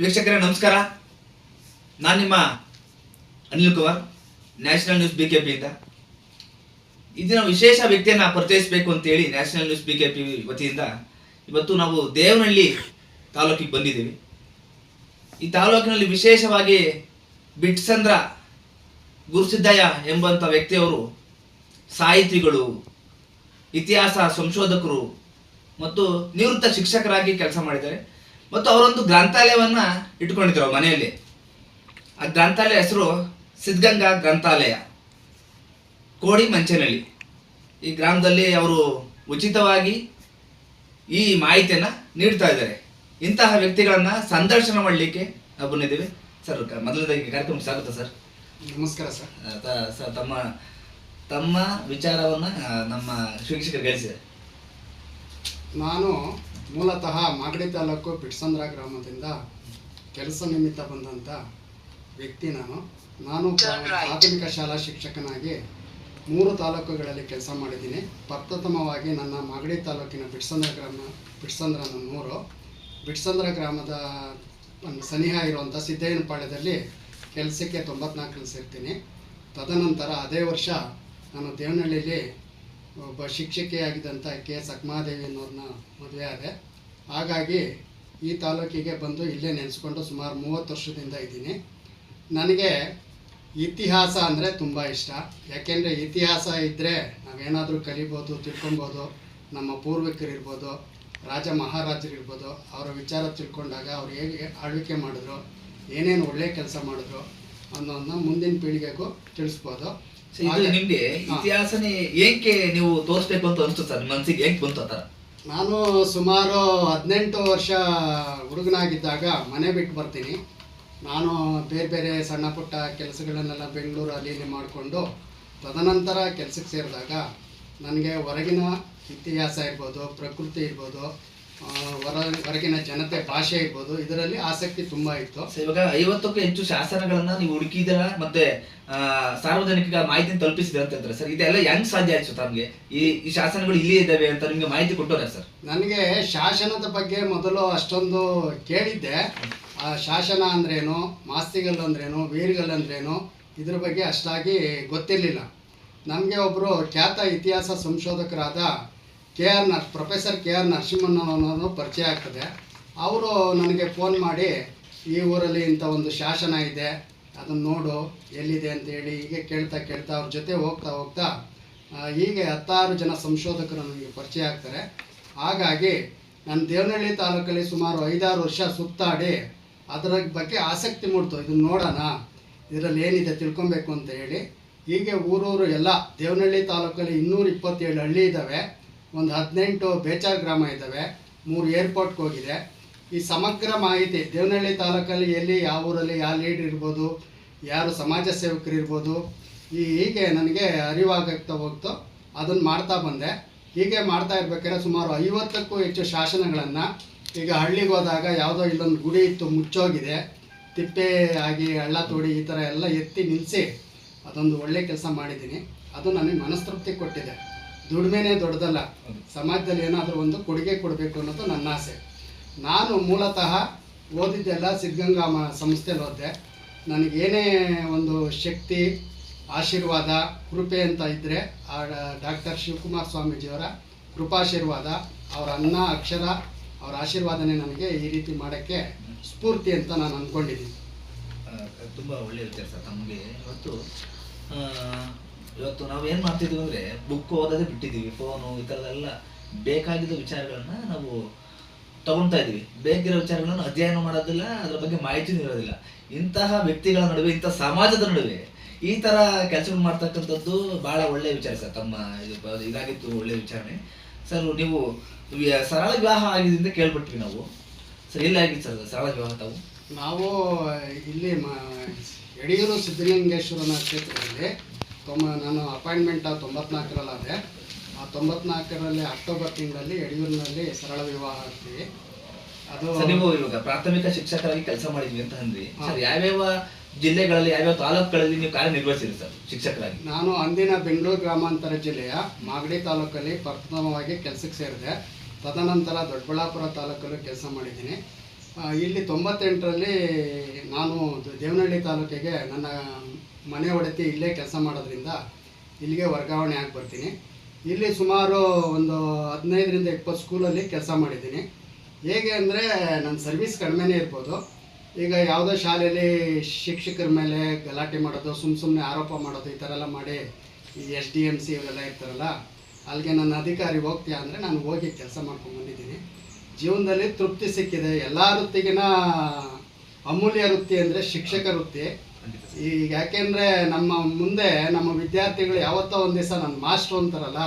ವೀಕ್ಷಕರೇ, ನಮಸ್ಕಾರ. ನಾನು ನಿಮ್ಮ Anil Kumar, national news B K ಪಿಯಿಂದ ಇದನ್ನ ವಿಶೇಷ ವ್ಯಕ್ತಿಯನ್ನು ಪರಿಚಯಿಸಬೇಕು ಅಂತೇಳಿ national news B K P ವತಿಯಿಂದ ಇವತ್ತು ನಾವು ದೇವನಹಳ್ಳಿ ತಾಲೂಕಿಗೆ ಬಂದಿದ್ದೀವಿ. ಈ ತಾಲೂಕಿನಲ್ಲಿ ವಿಶೇಷವಾಗಿ ಬಿಟ್ಸಂದ್ರ ಗುರುಸಿದ್ದಯ್ಯ ಎಂಬಂಥ ವ್ಯಕ್ತಿಯವರು ಸಾಹಿತಿಗಳು, ಇತಿಹಾಸ ಸಂಶೋಧಕರು ಮತ್ತು ನಿವೃತ್ತ ಶಿಕ್ಷಕರಾಗಿ ಕೆಲಸ ಮಾಡಿದ್ದಾರೆ. ಮತ್ತು ಅವರೊಂದು ಗ್ರಂಥಾಲಯವನ್ನ ಇಟ್ಕೊಂಡಿದ್ರು ಮನೆಯಲ್ಲಿ. ಆ ಗ್ರಂಥಾಲಯ ಹೆಸರು ಸಿದ್ಧಗಂಗಾ ಗ್ರಂಥಾಲಯ ಕೋಡಿ ಮಂಚನಹಳ್ಳಿ ಈ ಗ್ರಾಮದಲ್ಲಿ ಅವರು ಉಚಿತವಾಗಿ ಈ ಮಾಹಿತಿಯನ್ನು ನೀಡ್ತಾ ಇದ್ದಾರೆ. ಇಂತಹ ವ್ಯಕ್ತಿಗಳನ್ನ ಸಂದರ್ಶನ ಮಾಡಲಿಕ್ಕೆ ನಾವು ಬಂದಿದ್ದೇವೆ. ಸರ್ ಮೊದಲದಾಗಿ ಕಾರ್ಯಕ್ರಮ ಸ್ವಾಗತ ಸರ್. ನಮಸ್ಕಾರ ಸರ್. ಆ, ತ- ಸ- ತಮ್ಮ ತಮ್ಮ ವಿಚಾರವನ್ನ ನಮ್ಮ ಶಿಕ್ಷಕರು ಗಳಿಸಿದೆ ನಾನು ಮೂಲತಃ ಮಾಗಡಿ ತಾಲೂಕು ಬಿಟ್ಸಂದ್ರ ಗ್ರಾಮದಿಂದ ಕೆಲಸ ನಿಮಿತ್ತ ಬಂದಂಥ ವ್ಯಕ್ತಿ ನಾನು. ನಾನು ಪ್ರಾಥಮಿಕ ಶಾಲಾ ಶಿಕ್ಷಕನಾಗಿ ಮೂರು ತಾಲೂಕುಗಳಲ್ಲಿ ಕೆಲಸ ಮಾಡಿದ್ದೀನಿ. ಪ್ರಥಮವಾಗಿ ನನ್ನ ಮಾಗಡಿ ತಾಲೂಕಿನ ಬಿಟ್ಸಂದ್ರ ಗ್ರಾಮ ಬಿಟ್ಸಂದ್ರ ನನ್ನೂರು ಬಿಟ್ಸಂದ್ರ ಗ್ರಾಮದ ಒಂದು ಸನಿಹ ಇರುವಂಥ ಸಿದ್ದಯ್ಯನಪಾಳ್ಯದಲ್ಲಿ ಕೆಲಸಕ್ಕೆ ತೊಂಬತ್ನಾಲ್ಕರಲ್ಲಿ ಸೇರ್ತೀನಿ. ತದನಂತರ ಅದೇ ವರ್ಷ ನಾನು ದೇವನಹಳ್ಳಿಯಲ್ಲಿ ಒಬ್ಬ ಶಿಕ್ಷಕಿಯಾಗಿದ್ದಂಥ ಕೆ ಎಸ್ ಅನ್ನೋರನ್ನ ಮದುವೆ ಆದೆ. ಹಾಗಾಗಿ ಈ ತಾಲೂಕಿಗೆ ಬಂದು ಇಲ್ಲೇ ನೆನೆಸ್ಕೊಂಡು ಸುಮಾರು ಮೂವತ್ತು ವರ್ಷದಿಂದ ಇದ್ದೀನಿ. ನನಗೆ ಇತಿಹಾಸ ಅಂದರೆ ತುಂಬ ಇಷ್ಟ. ಯಾಕೆಂದರೆ ಇತಿಹಾಸ ಇದ್ದರೆ ನಾವೇನಾದರೂ ಕಲಿಬೋದು, ತಿಳ್ಕೊಬೋದು, ನಮ್ಮ ಪೂರ್ವಿಕರು ಇರ್ಬೋದು, ರಾಜ ಮಹಾರಾಜರು ಇರ್ಬೋದು, ಅವರ ವಿಚಾರ ತಿಳ್ಕೊಂಡಾಗ ಅವ್ರು ಹೇಗೆ ಆಳ್ವಿಕೆ ಮಾಡಿದ್ರು, ಏನೇನು ಒಳ್ಳೆಯ ಕೆಲಸ ಮಾಡಿದ್ರು ಅನ್ನೋದನ್ನ ಮುಂದಿನ ಪೀಳಿಗೆಗೂ ತಿಳಿಸ್ಬೋದು. ಇದು ನಿಮ್ಗೆ. ಇತಿಹಾಸನೇ ಏಕೆ ನೀವು ತೋರಿಸ್ಬೇಕು ಅಂತ ಅನಿಸ್ತು ಸರ್? ನಿಮ್ಮ ಮನಸ್ಸಿಗೆ ಹೆಂಗ್ ಬಂತು ಆ ಥರ? ನಾನು ಸುಮಾರು ಹದಿನೆಂಟು ವರ್ಷ ಹುಡುಗನಾಗಿದ್ದಾಗ ಮನೆ ಬಿಟ್ಟು ಬರ್ತೀನಿ. ನಾನು ಬೇರೆ ಬೇರೆ ಸಣ್ಣ ಪುಟ್ಟ ಕೆಲಸಗಳನ್ನೆಲ್ಲ ಬೆಂಗಳೂರು ಅಲ್ಲಿ ಇಲ್ಲಿ ಮಾಡಿಕೊಂಡು ತದನಂತರ ಕೆಲಸಕ್ಕೆ ಸೇರಿದಾಗ ನನಗೆ ಹೊರಗಿನ ಇತಿಹಾಸ ಇರ್ಬೋದು ಪ್ರಕೃತಿ ಇರ್ಬೋದು ಹೊರ ಹೊರಗಿನ ಜನತೆ ಭಾಷೆ ಇರ್ಬೋದು ಇದರಲ್ಲಿ ಆಸಕ್ತಿ ತುಂಬಾ ಇತ್ತು. ಇವಾಗ ಐವತ್ತಕ್ಕೂ ಹೆಚ್ಚು ಶಾಸನಗಳನ್ನ ನೀವು ಹುಡುಕಿದ ಮತ್ತೆ ಸಾರ್ವಜನಿಕ ಮಾಹಿತಿ ತಲುಪಿಸಿದ ಅಂತ ಹೇಳ್ತಾರೆ ಸರ್. ಇದೆಲ್ಲ ಹೆಂಗ್ ಸಾಧ್ಯ ಆಯ್ತು ನಮ್ಗೆ? ಈ ಈ ಶಾಸನಗಳು ಇಲ್ಲಿ ಇದ್ದಾವೆ ಅಂತ ನಿಮ್ಗೆ ಮಾಹಿತಿ ಕೊಟ್ಟವ್ರೆ ಸರ್? ನನಗೆ ಶಾಸನದ ಬಗ್ಗೆ ಮೊದಲು ಅಷ್ಟೊಂದು ಕೇಳಿದ್ದೆ. ಆ ಶಾಸನ ಅಂದ್ರೇನು ಮಾಸ್ತಿಗಲ್ ಅಂದ್ರೇನು ವೀರ್ಗಲ್ ಅಂದ್ರೇನು ಇದ್ರ ಬಗ್ಗೆ ಅಷ್ಟಾಗಿ ಗೊತ್ತಿರಲಿಲ್ಲ. ನಮಗೆ ಒಬ್ಬರು ಖ್ಯಾತ ಇತಿಹಾಸ ಸಂಶೋಧಕರಾದ ಕೆ ಆರ್ ನರ್, ಪ್ರೊಫೆಸರ್ ಕೆ ಆರ್ ನರಸಿಂಹಣ್ಣನವರು ಪರಿಚಯ ಆಗ್ತದೆ. ಅವರು ನನಗೆ ಫೋನ್ ಮಾಡಿ, ಈ ಊರಲ್ಲಿ ಇಂಥ ಒಂದು ಶಾಸನ ಇದೆ, ಅದನ್ನು ನೋಡು, ಎಲ್ಲಿದೆ ಅಂತೇಳಿ ಹೀಗೆ ಕೇಳ್ತಾ ಕೇಳ್ತಾ ಅವ್ರ ಜೊತೆ ಹೋಗ್ತಾ ಹೋಗ್ತಾ ಹೀಗೆ ಹತ್ತಾರು ಜನ ಸಂಶೋಧಕರು ನನಗೆ ಪರಿಚಯ ಆಗ್ತಾರೆ. ಹಾಗಾಗಿ ನಾನು ದೇವನಹಳ್ಳಿ ತಾಲೂಕಲ್ಲಿ ಸುಮಾರು ಐದಾರು ವರ್ಷ ಸುತ್ತಾಡಿ ಅದರ ಬಗ್ಗೆ ಆಸಕ್ತಿ ಮೂಡ್ತು. ಇದನ್ನು ನೋಡೋಣ, ಇದರಲ್ಲಿ ಏನಿದೆ ತಿಳ್ಕೊಬೇಕು ಅಂತ ಹೇಳಿ. ಹೀಗೆ ಊರೂರು ಎಲ್ಲ, ದೇವನಹಳ್ಳಿ ತಾಲೂಕಲ್ಲಿ ಇನ್ನೂರ ಇಪ್ಪತ್ತೇಳು ಹಳ್ಳಿ ಇದ್ದಾವೆ ಒಂದು ಹದಿನೆಂಟು ಬೇಚಾರ್ ಗ್ರಾಮ ಇದ್ದಾವೆ ಮೂರು ಏರ್ಪೋರ್ಟ್ಗೆ ಹೋಗಿದೆ. ಈ ಸಮಗ್ರ ಮಾಹಿತಿ ದೇವನಹಳ್ಳಿ ತಾಲೂಕಲ್ಲಿ ಎಲ್ಲಿ, ಯಾವ ಊರಲ್ಲಿ, ಯಾವ ಲೀಡ್ ಇರ್ಬೋದು, ಯಾರು ಸಮಾಜ ಸೇವಕರು ಇರ್ಬೋದು, ಈ ಹೀಗೆ ನನಗೆ ಅರಿವಾಗ್ತಾ ಹೋಗ್ತೋ. ಅದನ್ನು ಮಾಡ್ತಾ ಬಂದೆ. ಹೀಗೆ ಮಾಡ್ತಾ ಇರ್ಬೇಕಾದ್ರೆ ಸುಮಾರು ಐವತ್ತಕ್ಕೂ ಹೆಚ್ಚು ಶಾಸನಗಳನ್ನು. ಈಗ ಹಳ್ಳಿಗೆ ಹೋದಾಗ ಯಾವುದೋ ಇಲ್ಲೊಂದು ಗುಡಿ ಇತ್ತು, ಮುಚ್ಚೋಗಿದೆ. ತಿಪ್ಪೆ ಆಗಿ ಹಳ್ಳ ತೋಡಿ ಈ ಥರ ಎಲ್ಲ ಎತ್ತಿ ನಿಲ್ಲಿಸಿ ಅದೊಂದು ಒಳ್ಳೆ ಕೆಲಸ ಮಾಡಿದ್ದೀನಿ. ಅದು ನನಗೆ ಮನಸ್ತೃಪ್ತಿ ಕೊಟ್ಟಿದೆ. ದುಡಿಮೆನೇ ದೊಡ್ಡದಲ್ಲ. ಸಮಾಜದಲ್ಲಿ ಏನಾದರೂ ಒಂದು ಕೊಡುಗೆ ಕೊಡಬೇಕು ಅನ್ನೋದು ನನ್ನ ಆಸೆ. ನಾನು ಮೂಲತಃ ಓದಿದ್ದೆಲ್ಲ ಸಿದ್ಧಗಂಗಾ ಮ ಸಂಸ್ಥೆಯಲ್ಲಿ ಓದಿದೆ. ನನಗೇನೇ ಒಂದು ಶಕ್ತಿ, ಆಶೀರ್ವಾದ, ಕೃಪೆ ಅಂತ ಇದ್ದರೆ ಆ ಡಾಕ್ಟರ್ ಶಿವಕುಮಾರ್ ಸ್ವಾಮೀಜಿಯವರ ಕೃಪಾಶೀರ್ವಾದ, ಅವರ ಅನ್ನ, ಅಕ್ಷರ, ಅವರ ಆಶೀರ್ವಾದನೇ ನನಗೆ ಈ ರೀತಿ ಮಾಡೋಕ್ಕೆ ಸ್ಫೂರ್ತಿ ಅಂತ ನಾನು ಅಂದ್ಕೊಂಡಿದ್ದೀನಿ. ತುಂಬ ಒಳ್ಳೆಯ ಕೆಲಸ ತಮಗೆ. ಇವತ್ತು ಇವತ್ತು ನಾವು ಏನ್ ಮಾಡ್ತಿದ್ವಿ ಅಂದ್ರೆ ಬುಕ್ ಓದೋದೇ ಬಿಟ್ಟಿದೀವಿ ಫೋನು ಈ ಥರದ್ದೆಲ್ಲ ಬೇಕಾಗಿದ್ದ ವಿಚಾರಗಳನ್ನ ನಾವು ತಗೊಳ್ತಾ ಇದೀವಿ ಬೇಕಿರೋ ವಿಚಾರಗಳನ್ನು ಅಧ್ಯಯನ ಮಾಡೋದಿಲ್ಲ, ಅದ್ರ ಬಗ್ಗೆ ಮಾಹಿತಿನೂ ಇರೋದಿಲ್ಲ ಇಂತಹ ವ್ಯಕ್ತಿಗಳ ನಡುವೆ, ಇಂಥ ಸಮಾಜದ ನಡುವೆ ಈ ತರ ಕೆಲಸಗಳು ಮಾಡ್ತಕ್ಕಂಥದ್ದು ಬಹಳ ಒಳ್ಳೆ ವಿಚಾರ ಸರ್. ತಮ್ಮ ಇದು ಇದಾಗಿತ್ತು ಒಳ್ಳೆ ವಿಚಾರಣೆ. ಸರ್, ನೀವು ಸರಳ ವಿವಾಹ ಆಗಿದೆ ಅಂತ ಕೇಳ್ಬಿಟ್ವಿ ನಾವು. ಸರ್ ಇಲ್ಲ ಆಗಿತ್ತು ಸರ್ ಸರಳ ವಿವಾಹ ತಾವು? ನಾವು ಇಲ್ಲಿ ಯಡಿಯೂರು ಸಿದ್ಧಲಿಂಗೇಶ್ವರನ ಕ್ಷೇತ್ರದಲ್ಲಿ ತೊಂಬ ನಾನು ಅಪಾಯಿಂಟ್ಮೆಂಟ್ ತೊಂಬತ್ನಾಲ್ಕರಲ್ಲಾದೆ ಆ ತೊಂಬತ್ನಾಲ್ಕರಲ್ಲಿ ಅಕ್ಟೋಬರ್ ತಿಂಗಳಲ್ಲಿ ಯಡಿಯೂರಿನಲ್ಲಿ ಸರಳ ವಿವಾಹ ಆಗ್ತೀವಿ. ಅದು ನೀವು ಇವಾಗ ಪ್ರಾಥಮಿಕ ಶಿಕ್ಷಕರಾಗಿ ಕೆಲಸ ಮಾಡಿದ್ವಿ ಅಂತ ಅಂದ್ರಿ. ಸರ್ ಯಾವ್ಯಾವ ಜಿಲ್ಲೆಗಳಲ್ಲಿ ಯಾವ್ಯಾವ ತಾಲೂಕುಗಳಲ್ಲಿ ನೀವು ಕಾರ್ಯನಿರ್ವಹಿಸಿರಿ ಸರ್ ಶಿಕ್ಷಕರಾಗಿ? ನಾನು ಅಂದಿನ ಬೆಂಗಳೂರು ಗ್ರಾಮಾಂತರ ಜಿಲ್ಲೆಯ ಮಾಗಡಿ ತಾಲೂಕಲ್ಲಿ ಪ್ರಥಮವಾಗಿ ಕೆಲಸಕ್ಕೆ ಸೇರಿದೆ. ತದನಂತರ ದೊಡ್ಡಬಳ್ಳಾಪುರ ತಾಲೂಕಲ್ಲೂ ಕೆಲಸ ಮಾಡಿದ್ದೀನಿ. ಇಲ್ಲಿ ತೊಂಬತ್ತೆಂಟರಲ್ಲಿ ನಾನು ದೇವನಹಳ್ಳಿ ತಾಲೂಕಿಗೆ ನನ್ನ ಮನೆ ಒಡತಿ ಇಲ್ಲೇ ಕೆಲಸ ಮಾಡೋದ್ರಿಂದ ಇಲ್ಲಿಗೆ ವರ್ಗಾವಣೆ ಆಗಿ ಬರ್ತೀನಿ. ಇಲ್ಲಿ ಸುಮಾರು ಒಂದು ಹದಿನೈದರಿಂದ ಇಪ್ಪತ್ತು ಸ್ಕೂಲಲ್ಲಿ ಕೆಲಸ ಮಾಡಿದ್ದೀನಿ. ಹೇಗೆ ಅಂದರೆ ನನ್ನ ಸರ್ವಿಸ್ ಕಡಿಮೆನೇ ಇರ್ಬೋದು. ಈಗ ಯಾವುದೋ ಶಾಲೆಯಲ್ಲಿ ಶಿಕ್ಷಕರ ಮೇಲೆ ಗಲಾಟೆ ಮಾಡೋದು ಸುಮ್ಮ ಸುಮ್ಮನೆ ಆರೋಪ ಮಾಡೋದು, ಈ ಥರ ಎಲ್ಲ ಮಾಡಿ ಈ ಎಸ್ ಡಿ ಎಂ ಸಿ ಇವರೆಲ್ಲ ಇರ್ತಾರಲ್ಲ, ಅಲ್ಲಿಗೆ ನನ್ನ ಅಧಿಕಾರಿ ಹೋಗ್ತೀಯಾ ಅಂದರೆ ನಾನು ಹೋಗಿ ಕೆಲಸ ಮಾಡ್ಕೊಂಡು ಬಂದಿದ್ದೀನಿ. ಜೀವನದಲ್ಲಿ ತೃಪ್ತಿ ಸಿಕ್ಕಿದೆ. ಎಲ್ಲ ವೃತ್ತಿಗಿನ ಅಮೂಲ್ಯ ವೃತ್ತಿ ಅಂದರೆ ಶಿಕ್ಷಕ ವೃತ್ತಿ. ಈಗ ಯಾಕೆಂದರೆ ನಮ್ಮ ಮುಂದೆ ನಮ್ಮ ವಿದ್ಯಾರ್ಥಿಗಳು ಯಾವತ್ತೋ ಒಂದು ದಿವಸ ನನ್ನ ಮಾಸ್ಟ್ರು ಅಂತಾರಲ್ಲ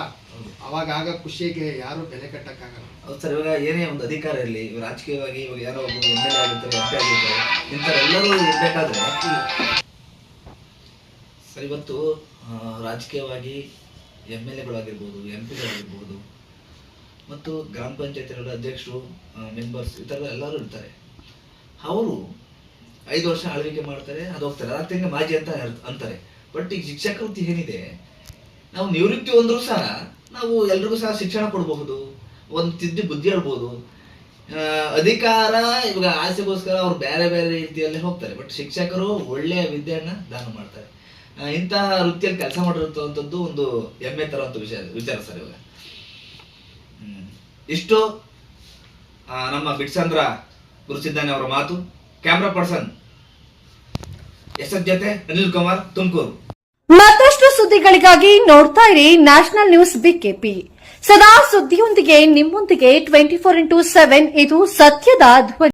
ಅವಾಗ ಆಗ ಖುಷಿಗೆ ಯಾರು ಬೆಲೆ ಕಟ್ಟಕ್ಕಾಗಲ್ಲ. ಹೌದು ಸರ್ ಇವಾಗ ಏನೇ ಒಂದು ಅಧಿಕಾರ ಇರಲಿ ಇವಾಗ ರಾಜಕೀಯವಾಗಿ ಇವಾಗ ಯಾರೋ ಒಬ್ಬ ಎಂ ಎಲ್ ಎ ಆಗಿರ್ತಾರೆ ಎಂ ಪಿ ಆಗಿರ್ತಾರೆ ಇಂಥವ್ರೆಲ್ಲರೂ ಇರಬೇಕಾದ್ರೆ ಸರ್ ಇವತ್ತು ರಾಜಕೀಯವಾಗಿ ಎಂ ಎಲ್ ಎಗಳಾಗಿರ್ಬೋದು ಎಂ ಪಿಗಳಾಗಿರ್ಬೋದು ಮತ್ತು ಗ್ರಾಮ ಪಂಚಾಯತಿಗಳ ಅಧ್ಯಕ್ಷರು ಮೆಂಬರ್ಸ್ ಈ ಥರ ಎಲ್ಲರೂ ಇರ್ತಾರೆ. ಅವರು ಐದು ವರ್ಷ ಆಳ್ವಿಕೆ ಮಾಡ್ತಾರೆ, ಅದು ಹೋಗ್ತಾರೆ. ಅದಕ್ಕೆ ಮಾಜಿ ಅಂತ ಅಂತಾರೆ. ಬಟ್ ಈಗ ಶಿಕ್ಷಕ ವೃತ್ತಿ ಏನಿದೆ, ನಾವು ನಿವೃತ್ತಿ ಹೊಂದರೂ ಸಹ ನಾವು ಎಲ್ರಿಗೂ ಸಹ ಶಿಕ್ಷಣ ಕೊಡಬಹುದು, ಒಂದು ತಿದ್ದಿ ಬುದ್ಧಿ ಹೇಳ್ಬೋದು. ಅಧಿಕಾರ, ಇವಾಗ ಆಸೆಗೋಸ್ಕರ ಅವ್ರು ಬೇರೆ ಬೇರೆ ರೀತಿಯಲ್ಲಿ ಹೋಗ್ತಾರೆ. ಬಟ್ ಶಿಕ್ಷಕರು ಒಳ್ಳೆಯ ವಿದ್ಯೆಯನ್ನು ದಾನ ಮಾಡ್ತಾರೆ. ಇಂತಹ ವೃತ್ತಿಯಲ್ಲಿ ಕೆಲಸ ಮಾಡಿರುವಂಥದ್ದು ಒಂದು ಹೆಮ್ಮೆ ತರುವಂಥ ವಿಷಯ ವಿಚಾರ ಸರ್ ಇವಾಗ. ಇಷ್ಟು ನಮ್ಮ ಬಿಟ್ಸಂದ್ರ ಗುರುಸಿದ್ದಾನೆ ಅವರ ಮಾತು. ಕ್ಯಾಮ್ರಾ ಪರ್ಸನ್ ಎಸ್ ಜೊತೆ ಅನಿಲ್ ಕುಮಾರ್, ತುಮಕೂರು. ಮತ್ತಷ್ಟು ಸುದ್ದಿಗಳಿಗಾಗಿ ನೋಡ್ತಾ ಇರಿ ನ್ಯಾಷನಲ್ ನ್ಯೂಸ್ ಬಿಕೆಪಿ. ಸದಾ ಸುದ್ದಿಯೊಂದಿಗೆ ನಿಮ್ಮೊಂದಿಗೆ ಟ್ವೆಂಟಿ ಫೋರ್ ಇಂಟು ಸೆವೆನ್ ಇದು ಸತ್ಯದ ಧ್ವನಿ.